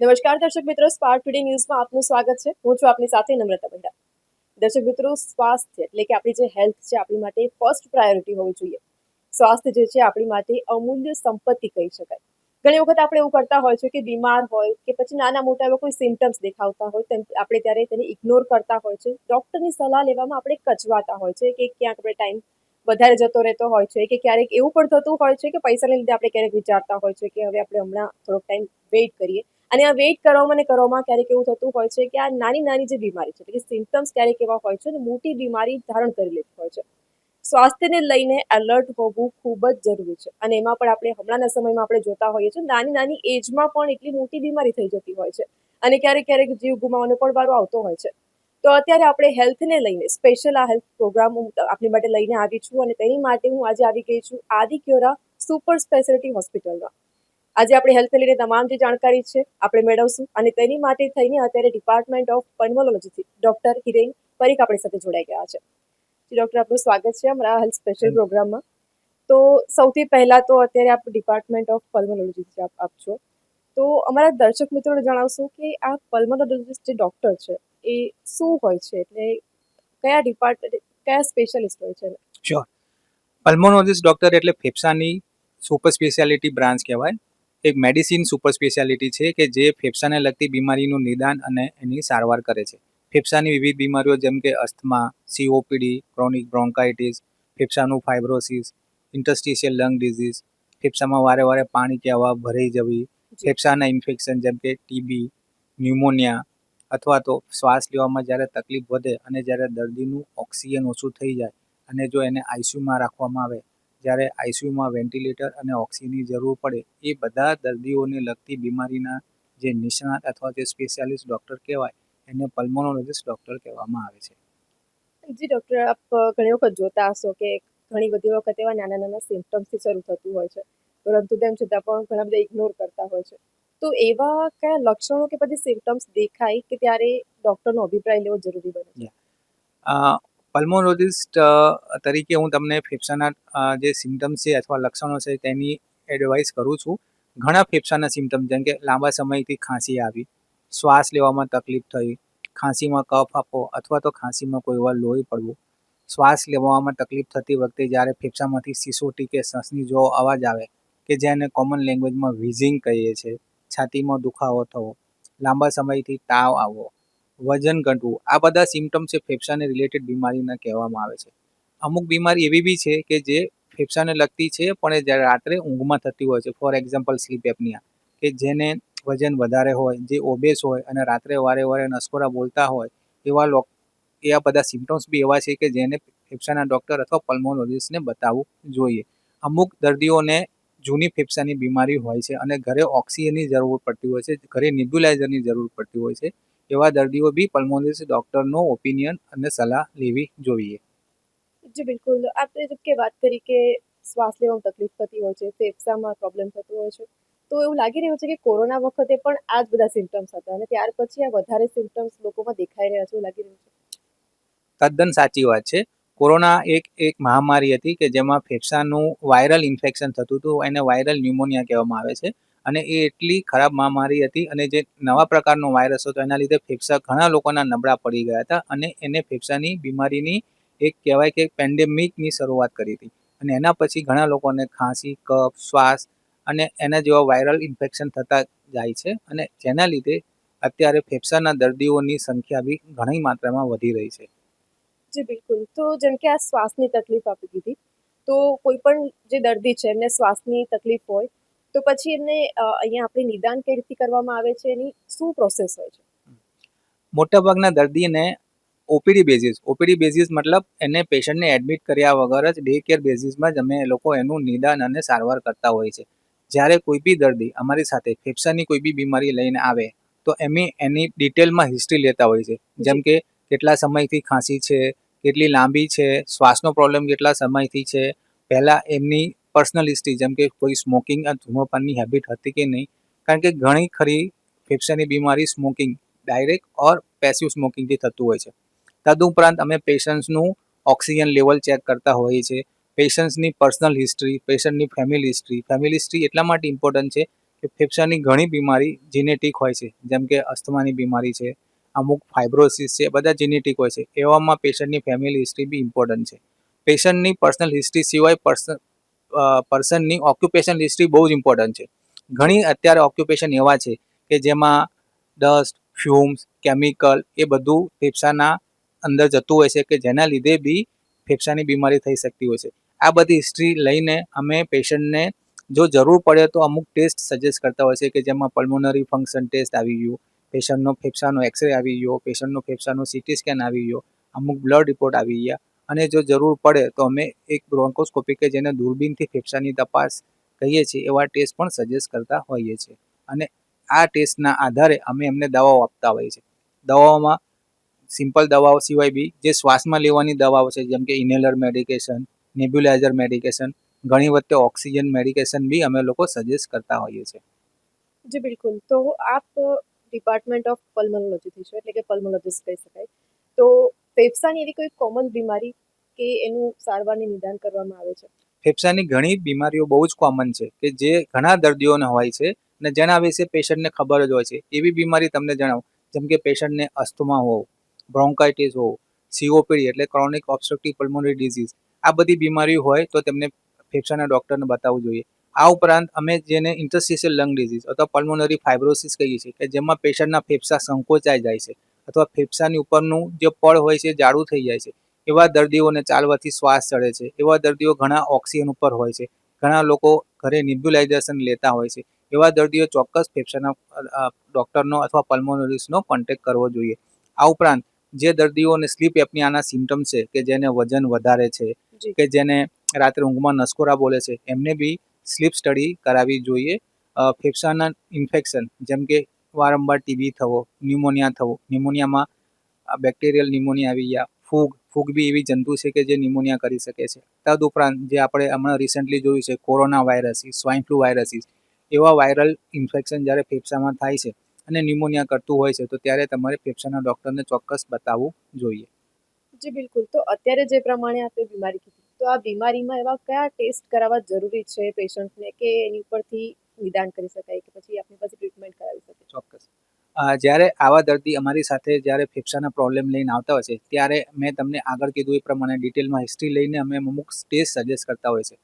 નમસ્કાર, દર્શક મિત્રો. સ્પાર્ટ ટુડે ન્યૂઝમાં આપનું સ્વાગત છે. હું છું આપની સાથે નમ્રતા બહેરા દર્શક મિત્રો, સ્વાસ્થ્ય એટલે કે આપણી જે હેલ્થ છે, આપણી માટે ફર્સ્ટ પ્રાયોરિટી હોવી જોઈએ. સ્વાસ્થ્ય જે છે, આપણી માટે અમૂલ્ય સંપત્તિ કહી શકાય. ઘણી વખત આપણે એવું કરતા હોય છે કે બીમાર હોય કે પછી નાના મોટા એવા કોઈ સિમ્ટમ્સ દેખાવતા હોય, તેમ આપણે ત્યારે તેને ઇગ્નોર કરતા હોય છે. ડૉક્ટરની સલાહ લેવામાં આપણે કચવાતા હોય છે કે ક્યાંક આપણે ટાઈમ વધારે જતો રહેતો હોય છે કે ક્યારેક એવું પણ થતું હોય છે કે પૈસાને લીધે આપણે ક્યારેક વિચારતા હોય છે કે હવે આપણે હમણાં થોડોક ટાઈમ વેઇટ કરીએ. અને આ વેઇટ કરવામાં અને કરવામાં ક્યારેક એવું થતું હોય છે કે આ નાની નાની જે બીમારી છે, એટલે કે સિમ્પટમ્સ ક્યારેક એવા હોય છે અને મોટી બીમારી ધારણ કરી લેતી હોય છે. સ્વાસ્થ્યને લઈને એલર્ટ હોવું ખૂબ જ જરૂરી છે અને એમાં પણ આપણે હમણાંના સમયમાં આપણે જોતા હોઈએ છીએ નાની નાની એજમાં પણ એટલી મોટી બીમારી થઈ જતી હોય છે અને ક્યારેક ક્યારેક જીવ ગુમાવવાનો પણ વારો આવતો હોય છે. તો અત્યારે આપણે હેલ્થને લઈને સ્પેશિયલ આ હેલ્થ પ્રોગ્રામ હું આપની માટે લઈને આવી છું અને તેની માટે હું આજે આવી ગઈ છું આદિક્યોરા સુપર સ્પેશિયાલિટી હોસ્પિટલમાં આજે આપણે હેલ્થ લઈને તમામ જે જાણકારી છે. આપણે મેળવશું અને તેની માટે થઈને અત્યારે ડિપાર્ટમેન્ટ ઓફ પલ્મોલોજીથી ડૉક્ટર હિરેન પરીખ આપણી સાથે જોડાઈ ગયા છે. ડોક્ટર આપનું સ્વાગત છે અમારા હેલ્થ સ્પેશિયલ પ્રોગ્રામમાં તો સૌથી પહેલાં તો અત્યારે આપ ડિપાર્ટમેન્ટ ઓફ પલ્મોલોજીથી આપ આપ છો તો અમારા દર્શક મિત્રોને જણાવશો કે આ પલ્મોલોજીસ્ટ જે ડૉક્ટર છે એ શું હોય છે? એટલે કયા ડિપાર્ટમેન્ટ કયા સ્પેશિયાલિસ્ટ હોય છે? શ્યોર પલ્મોનોલોજીસ્ટ ડૉક્ટર એટલે ફેફસાની સુપર સ્પેશિયાલિટી બ્રાન્ચ કહેવાય. એક મેડિસિન સુપર સ્પેશિયાલિટી છે કે જે ફેફસાને લગતી બીમારીનું નિદાન અને એની સારવાર કરે છે. ફેફસાની વિવિધ બીમારીઓ જેમ કે અસ્થમા સીઓપીડી ક્રોનિક બ્રોન્કાઇટિસ ફેફસાનું ફાઇબ્રોસિસ ઇન્ટરસ્ટિશિયલ લંગ ડિઝીઝ ફેફસામાં વારે વારે પાણી કે હવા ભરાઈ જવી ફેફસાના ઇન્ફેક્શન જેમ કે ટીબી ન્યુમોનિયા અથવા તો શ્વાસ લેવામાં જ્યારે તકલીફ વધે અને જ્યારે દર્દીનું ઓક્સિજન ઓછું થઈ જાય અને જો એને આઈસીયુમાં રાખવામાં આવે જ્યારે આઈસીયુમાં વેન્ટિલેટર અને ઓક્સિજનની જરૂર પડે એ બધા દર્દીઓને લગતી બીમારીના જે નિષ્ણાત અથવા જે સ્પેશિયાલિસ્ટ ડૉક્ટર કહેવાય એને પલ્મોનોલોજીસ્ટ ડૉક્ટર કહેવામાં આવે છે. જી ડૉક્ટર આપ ઘણી વખત જોતા હશો કે ઘણી બધી વખત એવા નાના નાના સિમ્પટમ્સથી શરૂ થતું હોય છે પરંતુ તેમ છતાં પણ ઘણા બધા ઇગ્નોર કરતા હોય છે. તો એવા કયા લક્ષણો કે પછી સિમ્ટમ્સ દેખાય કે ત્યારે ડૉક્ટરનો અભિપ્રાય લેવો જરૂરી બને છે પલ્મોનોલોજીસ્ટ તરીકે હું તમને ફેફસાના જે સિમ્ટમ્સ છે અથવા લક્ષણો છે તેની એડવાઇસ કરું છું. ઘણા ફેફસાના સિમ્ટમ જેમ કે લાંબા સમયથી ખાંસી આવી, શ્વાસ લેવામાં તકલીફ થઈ, ખાંસીમાં કફ આપવો અથવા તો ખાંસીમાં કોઈ વાર લોહી પડવું. શ્વાસ લેવામાં તકલીફ થતી વખતે જ્યારે ફેફસામાંથી સિસોટી કે સસની જો અવાજ આવે, કે જેને કોમન લેંગ્વેજમાં વિઝિંગ કહીએ છીએ છાતીમાં દુખાવો થવો, લાંબા સમયથી તાવ આવવો વજન ઘટવું. આ બધા સિમ્ટમ છે, ફેફસાને રિલેટેડ બીમારીના કહેવામાં આવે છે. અમુક બીમારી એવી બી છે કે જે ફેફસાને લગતી છે, પણ એ જ્યારે રાત્રે ઊંઘમાં થતી હોય છે. ફોર એક્ઝામ્પલ સ્લીપ એપનિયા કે જેને વજન વધારે હોય, જે ઓબેસ હોય અને રાત્રે વારે વારે નસકોરા બોલતા હોય, એવા લોક, એવા બધા સિમ્ટમ્સ બી એવા છે કે જેને ફેફસાના ડૉક્ટર અથવા પલ્મોનોલોજીસ્ટને બતાવવું જોઈએ. અમુક દર્દીઓને જૂની ફેફસાની બીમારી હોય છે અને ઘરે ઓક્સિજનની જરૂર પડતી હોય છે, ઘરે નિબ્યુલાઇઝરની જરૂર પડતી હોય છે. એવા દર્દીઓ બી પલ્મોનરી ડૉક્ટરનો ઓપિનિયન અને સલાહ લેવી જોઈએ. જી બિલકુલ. આપણે જેમ કે વાત કરી કે શ્વાસ લેવામાં તકલીફ થતી હોય છે ફેફસામાં પ્રોબ્લેમ થતો હોય છે. તો એવું લાગી રહ્યું છે કે કોરોના વખતે પણ આ જ બધા સિમ્ટમ્સ હતા અને ત્યાર પછી આ વધારે સિમ્ટમ્સ લોકોમાં દેખાઈ રહ્યા છે એવું લાગી રહ્યું છે. તદ્દન સાચી વાત છે. કોરોના એક એક મહામારી હતી કે જેમાં ફેફસાનું વાયરલ ઇન્ફેક્શન થતું હતું એને વાયરલ ન્યુમોનિયા કહેવામાં આવે છે. અને એ એટલી ખરાબ મહામારી હતી અને જે નવા પ્રકારનો વાયરસ હતો, એના લીધે ફેફસા ઘણા લોકોના નબળા પડી ગયા હતા અને એને ફેફસાની બીમારીની એક કહેવાય કે પેન્ડેમિકની શરૂઆત કરી હતી. અને એના પછી ઘણા લોકોને ખાંસી, કફ, શ્વાસ અને એના જેવા વાયરલ ઇન્ફેક્શન થતા જાય છે અને જેના લીધે અત્યારે ફેફસાના દર્દીઓની સંખ્યા બી ઘણી માત્રામાં વધી રહી છે. જી, બિલકુલ. તો જેમ કે આ શ્વાસની તકલીફ આપી દીધી, તો કોઈ પણ જે દર્દી છે એમને શ્વાસની તકલીફ હોય તો પછી એમને અહીંયા આપણે નિદાન કઈ રીતે કરવામાં આવે છે એની શું પ્રોસેસ હોય છે? મોટાભાગના દર્દીને ઓપીડી બેઝિસ ઓપીડી બેઝિસ મતલબ એને પેશન્ટને એડમિટ કર્યા વગર જ ડે કેર બેઝિસમાં જ અમે લોકો એનું નિદાન અને સારવાર કરતા હોય છે. જ્યારે કોઈ બી દર્દી અમારી સાથે ફેફસાની કોઈ બી બીમારી લઈને આવે તો એમે એની ડિટેલમાં હિસ્ટ્રી લેતા હોય છે. જેમ કે કેટલા સમયથી ખાંસી છે કેટલી લાંબી છે શ્વાસનો પ્રોબ્લેમ કેટલા સમયથી છે પહેલાં એમની પર્સનલ હિસ્ટ્રી જેમ કે કોઈ સ્મોકિંગ અને ધૂમપાનની હેબિટ હતી કે નહીં? કારણ કે ઘણી ખરી ફેફસાની બીમારી સ્મોકિંગ ડાયરેક્ટ ઓર પેસિવ સ્મોકિંગથી થતું હોય છે. તદુપરાંત અમે પેશન્ટ્સનું ઓક્સિજન લેવલ ચેક કરતા હોઈએ છીએ. પેશન્ટ્સની પર્સનલ હિસ્ટ્રી, પેશન્ટની ફેમિલી હિસ્ટ્રી. ફેમિલી હિસ્ટ્રી એટલા માટે ઇમ્પોર્ટન્ટ છે કે ફેફસાની ઘણી બીમારી જેનેટિક હોય છે. જેમ કે અસ્થમાની બીમારી છે, અમુક ફાઇબ્રોસિસ છે, બધા જીનેટિક હોય છે. એવામાં પેશન્ટની ફેમિલી હિસ્ટ્રી બી ઇમ્પોર્ટન્ટ છે. પેશન્ટની પર્સનલ હિસ્ટ્રી સિવાય પર્સન પર્સનની ઓક્યુપેશન હિસ્ટ્રી બહુ જ ઇમ્પોર્ટન્ટ છે. ઘણી અત્યારે ઓક્યુપેશન એવા છે કે જેમાં ડસ્ટ ફ્યુમ્સ કેમિકલ એ બધું ફેફસાના અંદર જતું હોય છે કે જેના લીધે બી ફેફસાની બીમારી થઈ શકતી હોય છે. આ બધી હિસ્ટ્રી લઈને અમે પેશન્ટને જો જરૂર પડે તો અમુક ટેસ્ટ સજેસ્ટ કરતા હોય છે કે જેમાં પલ્મોનરી ફંક્શન ટેસ્ટ આવી ગયું પેશન્ટનો ફેફસાનો એક્સરે આવી ગયો પેશન્ટનો ફેફસાનો સીટી સ્કેન આવી ગયો, અમુક બ્લડ રિપોર્ટ આવી ગયા. અને જો જરૂર પડે તો અમે એક બ્રોન્કોસ્કોપી કે જેને દૂરબીનથી ફેફસાની તપાસ કહીએ છીએ એવા ટેસ્ટ પણ સજેસ્ટ કરતા હોઈએ છીએ. અને આ ટેસ્ટના આધારે અમે એમને દવાઓ આપતા હોઈએ છીએ. દવાઓમાં સિમ્પલ દવાઓ સિવાય બી જે શ્વાસમાં લેવાની દવાઓ છે, જેમ કે ઇનેલર મેડિકેશન નેબ્યુલાઇઝર મેડિકેશન ઘણી વખતે ઓક્સિજન મેડિકેશન બી અમે લોકો સજેસ્ટ કરતા હોઈએ છીએ. જી, બિલકુલ. તો આપ ડિપાર્ટમેન્ટ ઓફ પલ્મોનોલોજીથી છો, એટલે કે પલ્મોલોજીસ્ટ કહી શકાય. તો ફેફસાની એવી કોઈ કોમન બીમારી કે એનું સારવારને નિદાન કરવામાં આવે છે? ફેફસાની ઘણી બીમારીઓ બહુ જ કોમન છે કે જે ઘણા દર્દીઓને હોય છે અને જેના વિશે પેશન્ટને ખબર જ હોય છે. એવી બીમારી તમને જણાવું. જેમ કે પેશન્ટને અસ્થમા હોવ બ્રોન્કાઇટિસ હોવ સીઓપીડી એટલે ક્રોનિક ઓબ્સ્ટ્રક્ટિવ પલ્મોનરી ડિઝીઝ આ બધી બીમારીઓ હોય તો તેમને ફેફસાના ડૉક્ટરને બતાવવું જોઈએ. આ ઉપરાંત અમે જેને ઇન્ટરસ્ટિશિયલ લંગ ડિઝીઝ અથવા પલ્મોનરી ફાઇબ્રોસિસ કહીએ છીએ કે જેમાં પેશન્ટના ફેફસા સંકોચાઈ જાય છે. અથવા ફેફસાની ઉપરનું જે પળ હોય છે જાડું થઈ જાય છે. એવા દર્દીઓને ચાલવાથી શ્વાસ ચડે છે. એવા દર્દીઓ ઘણા ઓક્સિજન ઉપર હોય છે. ઘણા લોકો ઘરે નિબ્યુલાઇઝેશન લેતા હોય છે. એવા દર્દીઓ ચોક્કસ ફેફસાના ડૉક્ટરનો અથવા પલ્મોનોલિસ્ટનો કોન્ટેક કરવો જોઈએ. આ ઉપરાંત જે દર્દીઓને સ્લીપ એપનિયાના સિમ્ટમ છે કે જેને વજન વધારે છે કે જેને રાત્રે ઊંઘમાં નસકોરા બોલે છે એમને બી સ્લીપ સ્ટડી કરાવવી જોઈએ. ફેફસાના ઇન્ફેક્શન જેમ કે વારંવાર ટીબી થવો ન્યુમોનિયા થવો ન્યુમોનિયામાં બેક્ટેરિયલ ન્યુમોનિયા આવી ગયા, ફૂગ ફૂગ બી એવી જંતુ છે કે જે ન્યુમોનિયા કરી શકે છે. તદુપરાંત જે આપણે હમણાં રિસન્ટલી જોયું છે corona viruses swine flu viruses એવા વાયરલ ઇન્ફેક્શન જ્યારે ફેફસામાં થાય છે અને ન્યુમોનિયા કરતું હોય છે, તો ત્યારે તમારે ફેફસાના ડૉક્ટરને ચોક્કસ બતાવવું જોઈએ. જી બિલકુલ. તો અત્યારે જે પ્રમાણે આપણે બીમારી કીધી, તો આ બીમારીમાં એવા કયા ટેસ્ટ કરાવવા જરૂરી છે પેશન્ટને કે એની ઉપરથી નિદાન કરી શકાય કે પછી આપણી પાસે ટ્રીટમેન્ટ કરાવી શકે. ચોક્કસ. જ્યારે આવા દર્દી અમારી સાથે જ્યારે ફેફસાના પ્રોબ્લેમ લઈને આવતા હોય છે, ત્યારે મેં તમને આગળ કીધું એ પ્રમાણે ડિટેલમાં હિસ્ટ્રી લઈને અમે અમુક ટેસ્ટ સજેસ્ટ કરતા હોય છે.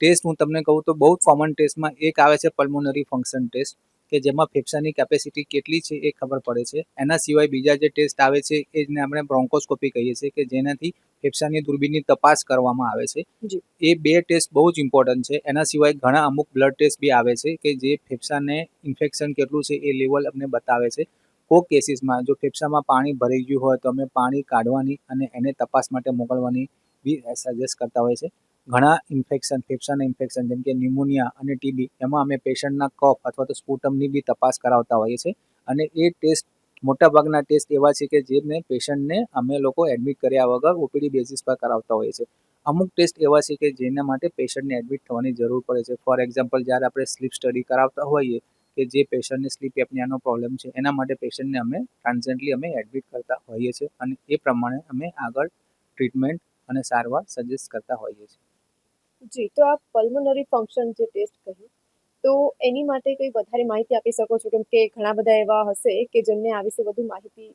ટેસ્ટ હું તમને કહું તો બહુ કોમન ટેસ્ટમાં એક આવે છે પલ્મોનરી ફંક્શન ટેસ્ટ કે જેમાં ફેફસાની કેપેસિટી કેટલી છે એ ખબર પડે છે. એના સિવાય બીજા જે ટેસ્ટ આવે છે એ જને આપણે બ્રોન્કોસ્કોપી કહીએ છીએ કે જેનાથી ફેફસાની દૂરબીનની તપાસ કરવામાં આવે છે. એ બે ટેસ્ટ બહુ જ ઇમ્પોર્ટન્ટ છે. એના સિવાય ઘણા અમુક બ્લડ ટેસ્ટ બી આવે છે કે જે ફેફસાને ઇન્ફેક્શન કેટલું છે એ લેવલ અમને બતાવે છે. કોક કેસીસમાં જો ફેફસામાં પાણી ભરાઈ ગયું હોય તો અમે પાણી કાઢવાની અને એને તપાસ માટે મોકલવાની બી સજેસ્ટ કરતા હોય છે. ઘણા ઇન્ફેક્શન ફેફસાના ઇન્ફેક્શન જેમ કે ન્યુમોનિયા અને ટીબી એમાં અમે પેશન્ટના કફ અથવા તો સ્પુટમની બી તપાસ કરાવતા હોઈએ છીએ. અને એ ટેસ્ટ મોટાભાગના ટેસ્ટ એવા છે કે જેને પેશન્ટને અમે લોકો એડમિટ કર્યા વગર ઓપીડી બેસિસ પર કરાવતા હોઈએ છીએ. અમુક ટેસ્ટ એવા છે કે જેના માટે પેશન્ટને એડમિટ થવાની જરૂર પડે છે. ફોર એક્ઝામ્પલ જ્યારે આપણે સ્લીપ સ્ટડી કરાવતા હોઈએ કે જે પેશન્ટને સ્લીપ એપનિયાનો પ્રોબ્લેમ છે, એના માટે પેશન્ટને અમે ટ્રાન્ઝેન્ટલી અમે એડમિટ કરતા હોઈએ છીએ અને એ પ્રમાણે અમે આગળ ટ્રીટમેન્ટ અને સારવાર સજેસ્ટ કરતા હોઈએ છીએ. જી, તો આ પલ્મોનરી ફંક્શન જે ટેસ્ટ કહ્યું, તો એની માટે કંઈ વધારે માહિતી આપી શકો છો? કેમ કે ઘણા બધા એવા હશે કે જેમને આ વિશે વધુ માહિતી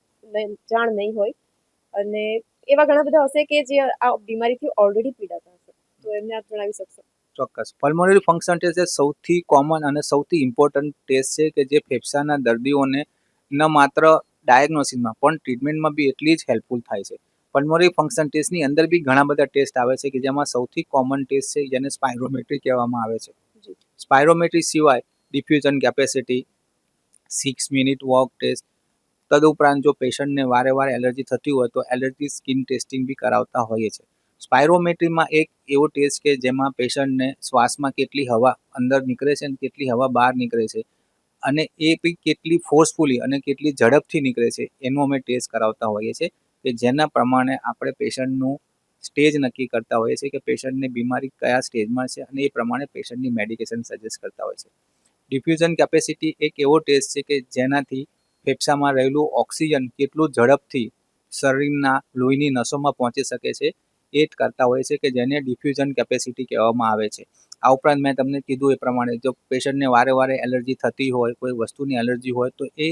જાણ નહીં હોય. અને એવા ઘણા બધા હશે કે જે આ બીમારીથી ઓલરેડી પીડાતા હશે. તો એમને આપ જણાવી શકશો? ચોક્કસ. પલ્મોનરી ફંક્શન ટેસ્ટ એ સૌથી કોમન અને સૌથી ઇમ્પોર્ટન્ટ ટેસ્ટ છે કે જે ફેફસાના દર્દીઓને ન માત્ર ડાયગ્નોસિસમાં પણ ટ્રીટમેન્ટમાં બી એટલી જ હેલ્પફુલ થાય છે. પલ્મોનરી ફંક્શન ટેસ્ટની અંદર બી ઘણા બધા ટેસ્ટ આવે છે કે જેમાં સૌથી કોમન ટેસ્ટ છે જેને સ્પાયરોમેટ્રી કહેવામાં આવે છે. સ્પાયરોમેટ્રી સિવાય diffusion capacity six minute walk test તદુપરાંત જો પેશન્ટને વારે વારે એલર્જી થતી હોય તો એલર્જી સ્કિન ટેસ્ટિંગ બી કરાવતા હોઈએ છીએ સ્પાયરોમેટ્રીમાં એક એવો ટેસ્ટ કે જેમાં પેશન્ટને શ્વાસમાં કેટલી હવા અંદર નીકળે છે અને કેટલી હવા બહાર નીકળે છે અને એ બી કેટલી ફોર્સફુલી અને કેટલી ઝડપથી નીકળે છે એનું અમે ટેસ્ટ કરાવતા હોઈએ છીએ કે જેના પ્રમાણે આપણે પેશન્ટનું સ્ટેજ નક્કી કરતા હોઈએ છીએ કે પેશન્ટને બીમારી કયા સ્ટેજમાં છે અને એ પ્રમાણે પેશન્ટની મેડિકેશન સજેસ્ટ કરતા હોય છે ડિફ્યુઝન કેપેસિટી એક એવો ટેસ્ટ છે કે જેનાથી ફેફસામાં રહેલું ઓક્સિજન કેટલું ઝડપથી શરીરના લોહીની નસોમાં પહોંચી શકે છે એ જ કરતા હોય છે કે જેને ડિફ્યુઝન કેપેસિટી કહેવામાં આવે છે. આ ઉપરાંત મેં તમને કીધું એ પ્રમાણે જો પેશન્ટને વારે વારે એલર્જી થતી હોય, કોઈ વસ્તુની એલર્જી હોય તો એ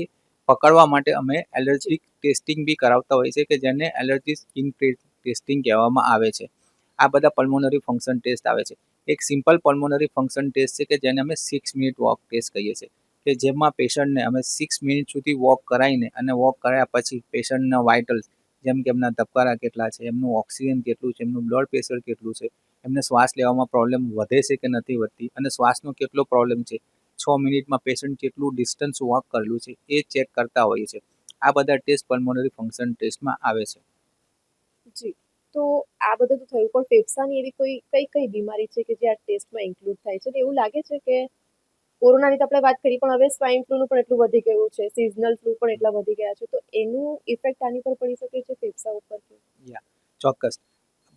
પકડવા માટે અમે એલર્જી ટેસ્ટિંગ બી કરાવતા હોઈએ છીએ કે જેને એલર્જી સ્કિન ટેસ્ટિંગ કહેવામાં આવે છે. આ બધા પલ્મોનરી ફંક્શન ટેસ્ટ આવે છે. એક સિમ્પલ પલ્મોનરી ફંક્શન ટેસ્ટ છે કે જેને અમે સિક્સ મિનિટ વોક ટેસ્ટ કહીએ છીએ. કે જેમાં પેશન્ટને અમે સિક્સ મિનિટ સુધી વોક કરાવીને અને વોક કરાયા પછી પેશન્ટના વાઇટલ્સ જેમ કે એમના ધબકારા કેટલા છે, એમનું ઓક્સિજન કેટલું છે, એમનું બ્લડ પ્રેશર કેટલું છે, એમને શ્વાસ લેવામાં પ્રોબ્લેમ વધે છે કે નથી વધતી અને શ્વાસનો કેટલો પ્રોબ્લેમ છે છ મિનિટમાં પેશન્ટ કેટલું ડિસ્ટન્સ વોક કરેલું છે એ ચેક કરતા હોઈએ છીએ. આ બધા ટેસ્ટ પલ્મોનરી ફંક્શન ટેસ્ટમાં આવે છે. જી. તો આ બધું તો થયું પણ ફેફસાની એવી કોઈ કઈ કઈ બીમારી છે કે જે આ ટેસ્ટમાં ઇન્ક્લુડ થાય છે? એવું લાગે છે કે કોરોનાની તો આપણે વાત કરી પણ હવે સ્વાઇન ફ્લૂનું પણ એટલું વધી ગયું છે સિઝનલ ફ્લૂ પણ એટલા વધી ગયા છે. તો એનું ઇફેક્ટ આની પર પડી શકે છે ફેફસા ઉપર ચોક્કસ.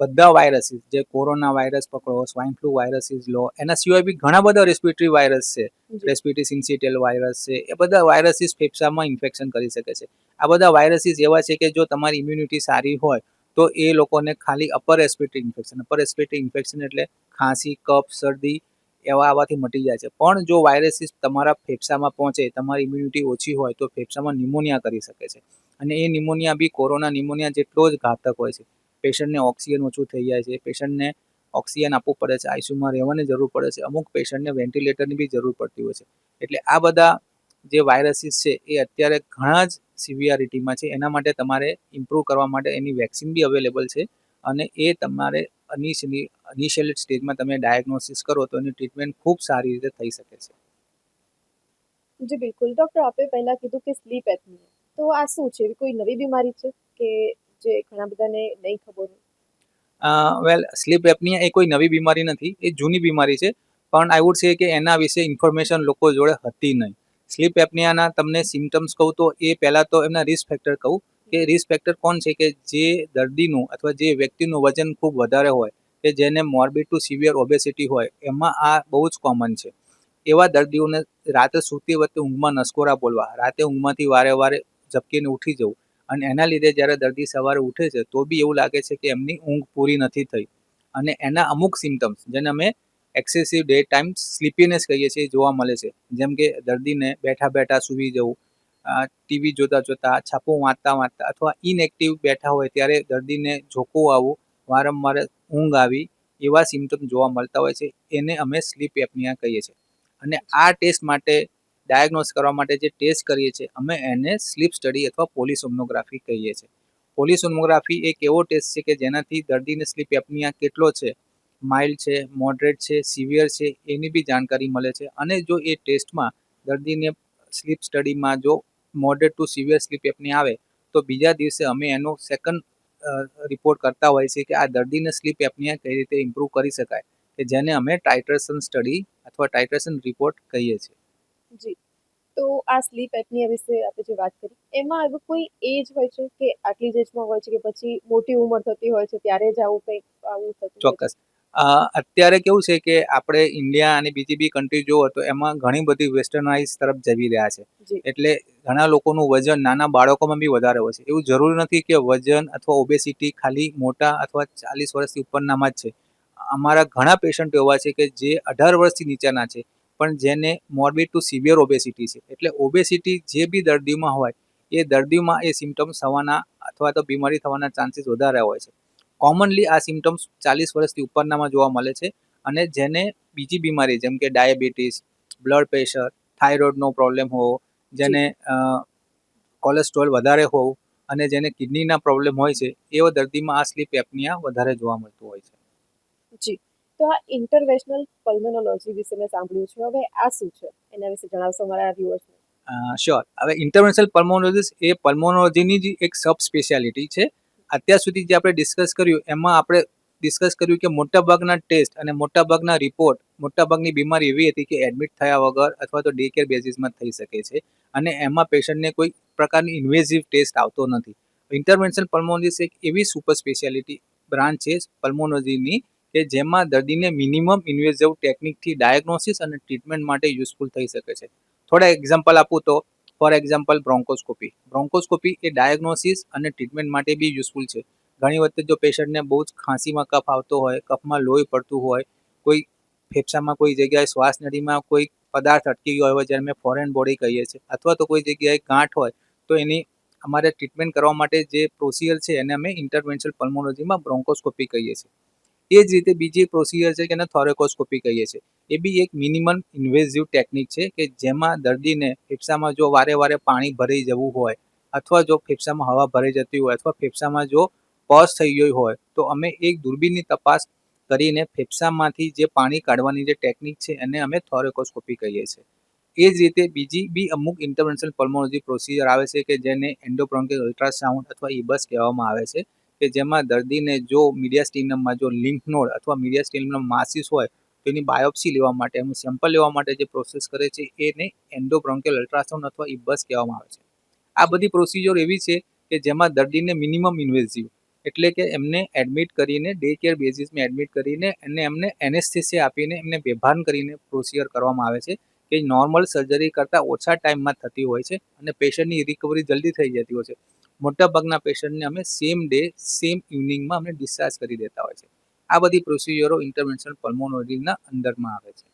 બધા વાયરસીસ જે કોરોના વાયરસ પકડો સ્વાઇન ફ્લુ વાયરસીસ લો એના સિવાય બી ઘણા બધા રેસ્પિરેટરી વાયરસ છે. રેસ્પિરેટરી સિન્સિટેલ વાયરસ છે. એ બધા વાયરસીસ ફેફસામાં ઇન્ફેક્શન કરી શકે છે. આ બધા વાયરસીસ એવા છે કે જો તમારી ઇમ્યુનિટી સારી હોય તો એ લોકોને ખાલી upper respiratory infection upper respiratory infection એટલે ખાંસી કફ શરદી એવા આવાથી મટી જાય છે. પણ જો વાયરસીસ તમારા ફેફસામાં પહોંચે તમારી ઇમ્યુનિટી ઓછી હોય તો ફેફસામાં નિમોનિયા કરી શકે છે. અને એ નિમોનિયા બી કોરોના નિમોનિયા જેટલો જ ઘાતક હોય છે. પેશન્ટને ઓક્સિજન ઓછું થઈ જાય છે પેશન્ટને ઓક્સિજન આપવું પડે છે, આઈસીયુમાં રહેવાની જરૂર પડે છે, અમુક પેશન્ટને વેન્ટિલેટરની બી જરૂર પડતી હોય છે. એટલે આ બધા જે વાયરસીસ છે, એ અત્યારે ઘણા જ સિવિયારિટીમાં છે, એના માટે તમારે ઇમ્પ્રૂવ કરવા માટે એની વેક્સિન બી અવેલેબલ છે અને એ તમારે ઇનિશિયલ સ્ટેજમાં તમે ડાયગ્નોસિસ કરો તો એની ટ્રીટમેન્ટ ખૂબ સારી રીતે થઈ શકે છે. જી, બિલકુલ. ડૉક્ટર આપે પહેલાં કીધું કે સ્લીપ એપની તો આ શું છે? કોઈ નવી બીમારી છે કે જે ઘણા બધાને નહીં ખબર વેલ સ્લીપ એપનિયા એ કોઈ નવી બીમારી નથી, એ જૂની બીમારી છે, પણ આઈ વુડ સે કે એના વિશે ઇન્ફોર્મેશન લોકો જોડે હતી નહીં. સ્લીપ એપનિયાના તમને સિમ્ટમ્સ કહું તો એ પહેલાં તો એમના રિસ્ક ફેક્ટર કહું, કે રિસ્ક ફેક્ટર કોણ છે? કે જે દર્દીનું અથવા જે વ્યક્તિનું વજન ખૂબ વધારે હોય, કે જેને મોર્બિડ ટુ સિવિયર ઓબેસિટી હોય, એમાં આ બહુ જ કોમન છે. એવા દર્દીઓને રાત્રે સૂતી વખતે ઊંઘમાં નસકોરા બોલવા, રાતે ઊંઘમાંથી વારે વારે ઝબકીને ઉઠી જવું અને એના લીધે જ્યારે દર્દી સવારે ઉઠે છે, તો બી એવું લાગે છે કે એમની ઊંઘ પૂરી નથી થઈ. અને એના અમુક સિમ્ટમ્સ જેને અમે એક્સેસિવ ડે ટાઈમ સ્લીપીનેસ કહીએ છીએ, જોવા મળે છે. જેમ કે દર્દીને બેઠા બેઠા સૂવી જવું ટીવી જોતા જોતા, છાપું વાંચતા વાંચતા અથવા ઇનએક્ટિવ બેઠા હોય ત્યારે દર્દીને ઝોકવું આવવું, વારંવાર ઊંઘ આવી એવા સિમ્ટમ જોવા મળતા હોય છે. એને અમે સ્લીપ એપનિયા કહીએ છીએ. અને આ ટેસ્ટ માટે ડાયગ્નોસ કરવા માટે જે ટેસ્ટ કરીએ છીએ, અમે એને સ્લીપ સ્ટડી અથવા પોલિસોમનોગ્રાફી કહીએ છીએ. પોલિસોમનોગ્રાફી એક એવો ટેસ્ટ છે કે જેનાથી દર્દીને સ્લીપ એપનિયા કેટલો છે માઇલ્ડ છે મોડરેટ છે સિવિયર છે, એની બી જાણકારી મળે છે. અને જો એ ટેસ્ટમાં દર્દીને સ્લીપ સ્ટડીમાં જો મોડરેટ ટુ સિવિયર સ્લીપ એપની આવે, તો બીજા દિવસે અમે એનો સેકન્ડ રિપોર્ટ કરતા હોઈએ છીએ કે આ દર્દીને સ્લીપ એપનિયા કઈ રીતે ઇમ્પ્રૂવ કરી શકાય, કે જેને અમે ટાઇટ્રેશન સ્ટડી અથવા ટાઇટ્રેશન રિપોર્ટ કહીએ છીએ. જી. તો આ સ્લીપ એપનિયા વિશે આપણે જે વાત કરી એમાં એવું કોઈ એજ હોય છે કે આટલી જ એજમાં હોય છે કે પછી મોટી ઉંમર થતી હોય છે ત્યારે જ આવું કંઈક આવું થતું ચોક્કસ. અત્યારે કેવું છે કે આપણે ઇન્ડિયા અને બીજી બી કન્ટ્રી જોવો તો એમાં ઘણી બધી વેસ્ટર્નાઇઝ તરફ જવી રહ્યા છે. એટલે ઘણા લોકોનું વજન નાના બાળકોમાં બી વધારે હોય છે. એવું જરૂરી નથી કે વજન અથવા ઓબેસિટી ખાલી મોટા અથવા ચાલીસ વર્ષથી ઉપરનામાં જ છે. અમારા ઘણા પેશન્ટ એવા છે કે જે અઢાર વર્ષથી નીચેના છે. પણ જેને મોર્બિડ ટુ સિવિયર ઓબેસિટી છે. એટલે ઓબેસિટી જે બી દર્દીમાં હોય, એ દર્દીમાં એ સિમ્ટમ્સ થવાના અથવા તો બીમારી થવાના ચાન્સીસ વધારે હોય છે. કોમનલી આ સિમ્ટમ્સ ચાલીસ વર્ષથી ઉપરનામાં જોવા મળે છે અને જેને બીજી બીમારી જેમ કે ડાયાબિટીસ, બ્લડ પ્રેશર, થાઇરોઇડનો પ્રોબ્લેમ હોવો, જેને કોલેસ્ટ્રોલ વધારે હોવું અને જેને કિડનીના પ્રોબ્લેમ હોય છે, એવા દર્દીમાં આ સ્લીપ એપનિયા વધારે જોવા મળતું હોય છે. તો આ ઇન્ટરવેશનલ પલ્મોનોલોજી વિશે મેં સાંભળ્યું છે. હવે આ શું છે? એના વિશે જણાવશો મારા વ્યુઅર્સને શ્યોર હવે ઇન્ટરનેશનલ પલ્મોનોલોજીસ્ટ એ પલ્મોનોલોજીની જ એક સબ સ્પેશિયાલિટી છે. અત્યાર સુધી જે આપણે ડિસ્કસ કર્યું, એમાં આપણે ડિસ્કસ કર્યું કે મોટાભાગના ટેસ્ટ અને મોટાભાગના રિપોર્ટ મોટાભાગની બીમારી એવી હતી કે એડમિટ થયા વગર અથવા તો ડે કેર બેઝિસમાં થઈ શકે છે અને એમાં પેશન્ટને કોઈ પ્રકારની ઇન્વેઝિવ ટેસ્ટ આવતો નથી. ઇન્ટરવેન્શન પલ્મોનોલોજીસ્ટ એક એવી સુપર સ્પેશિયાલિટી બ્રાન્ચ છે પલ્મોનોલોજીની કે જેમાં દર્દીને મિનિમમ ઇન્વેઝિવ ટેકનિકથી ડાયગ્નોસિસ અને ટ્રીટમેન્ટ માટે યુઝફુલ થઈ શકે છે. થોડા એક્ઝામ્પલ આપું તો ફોર એક્ઝામ્પલ બ્રોન્કોસ્કોપી બ્રોન્કોસ્કોપી એ ડાયગ્નોસિસ અને ટ્રીટમેન્ટ માટે બી યુઝફુલ છે. ઘણી વખતે જો પેશન્ટને બહુ જ ખાંસીમાં કફ આવતો હોય, કફમાં લોહી પડતું હોય, કોઈ ફેફસામાં કોઈ જગ્યાએ શ્વાસ નળીમાં કોઈ પદાર્થ અટકી ગયો હોય જ્યારે મેં ફોરેન બોડી કહીએ છીએ, અથવા તો કોઈ જગ્યાએ ગાંઠ હોય, તો એની અમારે ટ્રીટમેન્ટ કરવા માટે જે પ્રોસિજર છે એને અમે ઇન્ટરવેન્શનલ પલ્મોલોજીમાં બ્રોન્કોસ્કોપી કહીએ છીએ. એ જ રીતે બીજી પ્રોસિજર છે કે એને થોરેકોસ્કોપી કહીએ છીએ. એ બી એક મિનિમમ ઇન્વેઝિવ ટેકનિક છે કે જેમાં દર્દીને ફેફસામાં જો વારે વારે પાણી ભરાઈ જવું હોય અથવા જો ફેફસામાં હવા ભરાઈ જતી હોય અથવા ફેફસામાં જો પસ થઈ ગઈ હોય, તો અમે એક દૂરબીનની તપાસ કરીને ફેફસામાંથી જે પાણી કાઢવાની જે ટેકનિક છે એને અમે થોરેકોસ્કોપી કહીએ છીએ. એ જ રીતે બીજી બી અમુક ઇન્ટરવેન્શનલ પલ્મોલોજી પ્રોસિજર આવે છે કે જેને એન્ડોબ્રોન્કિયલ અલ્ટ્રાસાઉન્ડ અથવા ઇબસ કહેવામાં આવે છે. કે જેમાં દર્દીને જો મીડિયા સ્ટીનમમાં જો લિમ્ફ નોડ અથવા મીડિયા સ્ટીનમનો માસિસ હોય, તો એની બાયોપ્સી લેવા માટે, એનું સેમ્પલ લેવા માટે જે પ્રોસેસ કરે છે, એને એન્ડોબ્રોન્કેલ અલ્ટ્રાસાઉન્ડ અથવા ઇબ્બસ કહેવામાં આવે છે. આ બધી પ્રોસિજર એવી છે કે જેમાં દર્દીને મિનિમમ ઇન્વેઝિવ એટલે કે એમને એડમિટ કરીને ડે કેર બેઝિસમાં એડમિટ કરીને, અને એમને એનેસ્થેસિયા આપીને એમને બેભાન કરીને પ્રોસિજર કરવામાં આવે છે. કે નોર્મલ સર્જરી કરતાં ઓછા ટાઈમમાં થતી હોય છે અને પેશન્ટની રિકવરી જલ્દી થઈ જતી હોય છે. મોટાભાગના પેશન્ટને અમે સેમ ડે સેમ ઇવનિંગમાં અમે ડિસ્ચાર્જ કરી દેતા હોય છે. આ બધી પ્રોસિજરો ઇન્ટરવેન્શન પલ્મોનોલોજીના અંદરમાં આવે છે.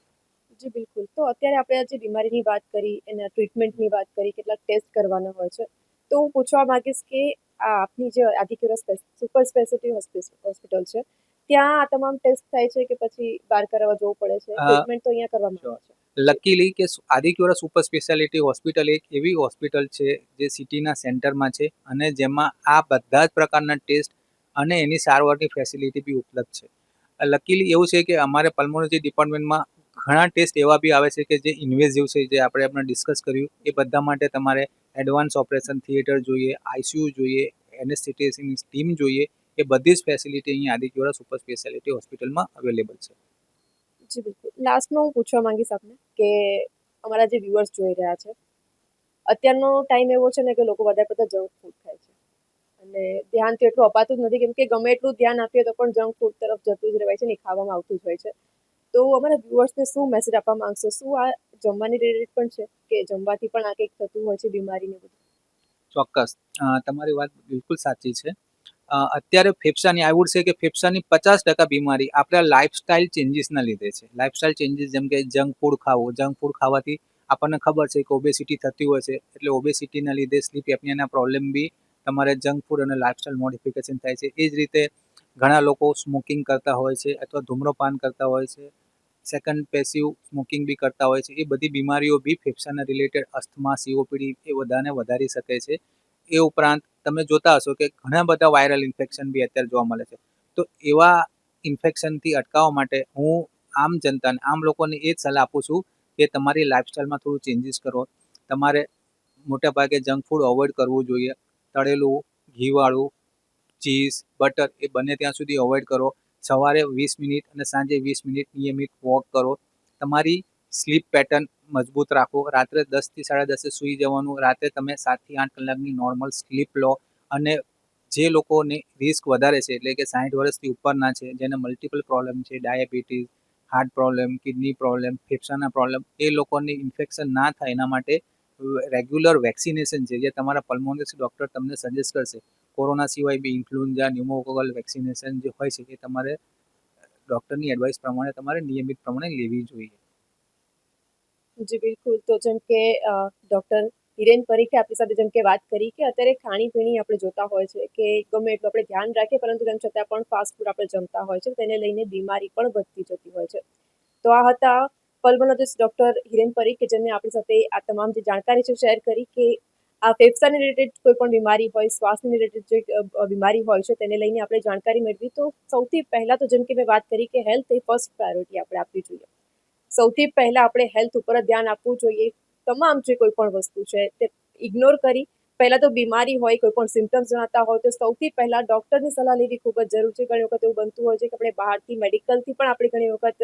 જી બિલકુલ. તો અત્યારે આપણે જે બીમારીની વાત કરી એના ટ્રીટમેન્ટની વાત કરી કેટલાક ટેસ્ટ કરવાના હોય છે. તો હું પૂછવા માંગીશ કે આ આપની જે આદિક્યુરસ સુપર સ્પેશિયાલિટી હોસ્પિટલ છે ત્યાં આ તમામ ટેસ્ટ થાય છે કે પછી બહાર કરાવવા જવું પડે છે? ટ્રીટમેન્ટ તો અહીંયા કરવામાં આવે છે? લકીલી કે આદિક્યુરા સુપર સ્પેશિયાલિટી હોસ્પિટલ એક એવી હોસ્પિટલ છે જે સિટીના સેન્ટરમાં છે અને જેમાં આ બધા જ પ્રકારના ટેસ્ટ અને એની સારવારની ફેસિલિટી બી ઉપલબ્ધ છે. લકીલી એવું છે કે અમારે પલ્મોલોજી ડિપાર્ટમેન્ટમાં ઘણા ટેસ્ટ એવા બી આવે છે કે જે ઇન્વેઝિવ છે, જે આપણે આપણે ડિસ્કસ કર્યું, એ બધા માટે તમારે એડવાન્સ ઓપરેશન થિયેટર જોઈએ આઈસીયુ જોઈએ એનેસ્થેટિયસની ટીમ જોઈએ, એ બધી જ ફેસિલિટી અહીં આદિક્યુરા સુપર સ્પેશિયાલિટી હોસ્પિટલમાં અવેલેબલ છે. જી, બિલકુલ. લાસ્ટમાં હું પૂછવા માંગીશ આપને કે અમારા જે વ્યુઅર્સ જોઈ રહ્યા છે, અત્યારનો ટાઈમ એવો છે ને કે લોકો વધારે પડતા જંક ફૂડ ખાય છે. અને ધ્યાન તો એટલું અપાતું જ નથી, કેમ કે ગમે એટલું ધ્યાન આપીએ તો પણ જંક ફૂડ તરફ જતું જ રહેવાય છે ને ખાવામાં આવતું જ હોય છે. તો અમારા વ્યુઅર્સને શું મેસેજ આપવા માંગશો? શું આ જમવાની રિલેટેડ પણ છે કે જમવાથી પણ આ કંઈક થતું હોય છે, બીમારીને બધું? ચોક્કસ. તમારી વાત બિલકુલ સાચી છે. અત્યારે ફેફસાની આઈ વુડ છે કે ફેફસાની પચાસ ટકા બીમારી આપણા લાઇફસ્ટાઇલ ચેન્જીસના લીધે છે. લાઇફસ્ટાઇલ ચેન્જીસ જેમ કે જંક ફૂડ ખાવું જંક ફૂડ ખાવાથી આપણને ખબર છે કે ઓબેસિટી થતી હોય છે. એટલે ઓબેસિટીના લીધે સ્લીપ એપનિયાના પ્રોબ્લેમ બી તમારે જંક ફૂડ અને લાઇફસ્ટાઇલ મોડિફિકેશન થાય છે. એ જ રીતે ઘણા લોકો સ્મોકિંગ કરતા હોય છે અથવા ધૂમ્રપાન કરતા હોય છે. સેકન્ડ પેસિવ સ્મોકિંગ બી કરતા હોય છે. એ બધી બીમારીઓ બી ફેફસાના રિલેટેડ અસ્થમા સીઓપીડી એ બધાને વધારી શકે છે. એ ઉપરાંત તમે જોતા હશો કે ઘણા બધા વાયરલ ઇન્ફેક્શન બી અત્યારે જોવા મળે છે. તો એવા ઇન્ફેક્શનથી અટકાવવા માટે હું આમ જનતાને, આમ લોકોને એ જ સલાહ આપું છું કે તમારી લાઇફસ્ટાઈલમાં થોડું ચેન્જીસ કરો. તમારે મોટાભાગે જંક ફૂડ અવોઇડ કરવું જોઈએ. તળેલું, ઘીવાળું ચીઝ બટર એ બને ત્યાં સુધી અવોઇડ કરો. સવારે વીસ મિનિટ અને સાંજે વીસ મિનિટ નિયમિત વોક કરો. તમારી સ્લીપ પેટર્ન મજબૂત રાખો. રાત્રે દસથી સાડા દસે સૂઈ જવાનું, રાત્રે તમે સાતથી આઠ કલાકની નોર્મલ સ્લીપ લો અને જે લોકોને રિસ્ક વધારે છે, એટલે કે સાઠ વર્ષથી ઉપરના છે, જેને મલ્ટિપલ પ્રોબ્લેમ છે diabetes heart problem kidney problem ફેફસાના problem એ લોકોને ઇન્ફેક્શન ના થાય, એના માટે રેગ્યુલર વેક્સિનેશન છે, જે તમારા પલ્મોનોલોજી ડૉક્ટર તમને સજેસ્ટ કરશે. કોરોના સિવાય બી ઇન્ફ્લુએન્ઝા ન્યુમોકોકલ વેક્સિનેશન જે હોય છે, એ તમારે ડૉક્ટરની એડવાઇસ પ્રમાણે, તમારે નિયમિત પ્રમાણે લેવી જોઈએ. જી, બિલકુલ. તો જેમ કે ડૉક્ટર હિરેન પરીખે આપણી સાથે જેમ કે વાત કરી કે અત્યારે ખાણીપીણી આપણે જોતા હોય છે કે ગમે એટલું આપણે ધ્યાન રાખીએ, પરંતુ તેમ છતાં પણ ફાસ્ટ ફૂડ આપણે જમતા હોય છે, તેને લઈને બીમારી પણ વધતી જતી હોય છે. તો આ હતા પલ્મોલોજીસ્ટ ડૉક્ટર હિરેન પરીખ કે જેમને આપણી સાથે આ તમામ જે જાણકારી છે શેર કરી કે આ ફેફસાને રિલેટેડ કોઈ પણ બીમારી હોય, શ્વાસને રિલેટેડ જે બીમારી હોય છે, તેને લઈને આપણે જાણકારી મેળવી. તો સૌથી પહેલાં તો જેમ કે મેં વાત કરી કે હેલ્થ એ ફર્સ્ટ પ્રાયોરિટી આપણે આપવી જોઈએ. સૌથી પહેલાં આપણે હેલ્થ ઉપર ધ્યાન આપવું જોઈએ. તમામ જે કોઈ પણ વસ્તુ છે, તે ઇગ્નોર કરી. પહેલાં તો બીમારી હોય, કોઈ પણ સિમ્ટમ્સ જણાતા હોય, તો સૌથી પહેલાં ડૉક્ટરની સલાહ લેવી ખૂબ જ જરૂર છે. ઘણી વખત એવું બનતું હોય છે કે આપણે બહારથી મેડિકલથી પણ આપણે ઘણી વખત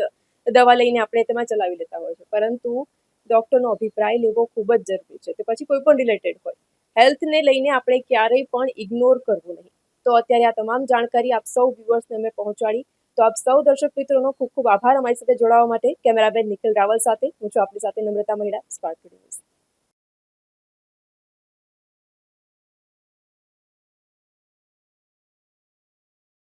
દવા લઈને આપણે તેમાં ચલાવી લેતા હોય છે. પરંતુ ડોક્ટરનો અભિપ્રાય લેવો ખૂબ જ જરૂરી છે. તે પછી કોઈ પણ રિલેટેડ હોય. હેલ્થને લઈને આપણે ક્યારેય પણ ઇગ્નોર કરવું નહીં. તો અત્યારે આ તમામ જાણકારી આપ સૌ વ્યુઅર્સને અમે પહોંચાડી. તો આપ સૌ દર્શક મિત્રોનો ખૂબ ખૂબ આભાર અમારી સાથે જોડાવા માટે. કેમેરામેન નિખિલ રાવલ સાથે. હું છું આપની સાથે નમ્રતા મહિડા સ્પાર્ક ન્યૂઝ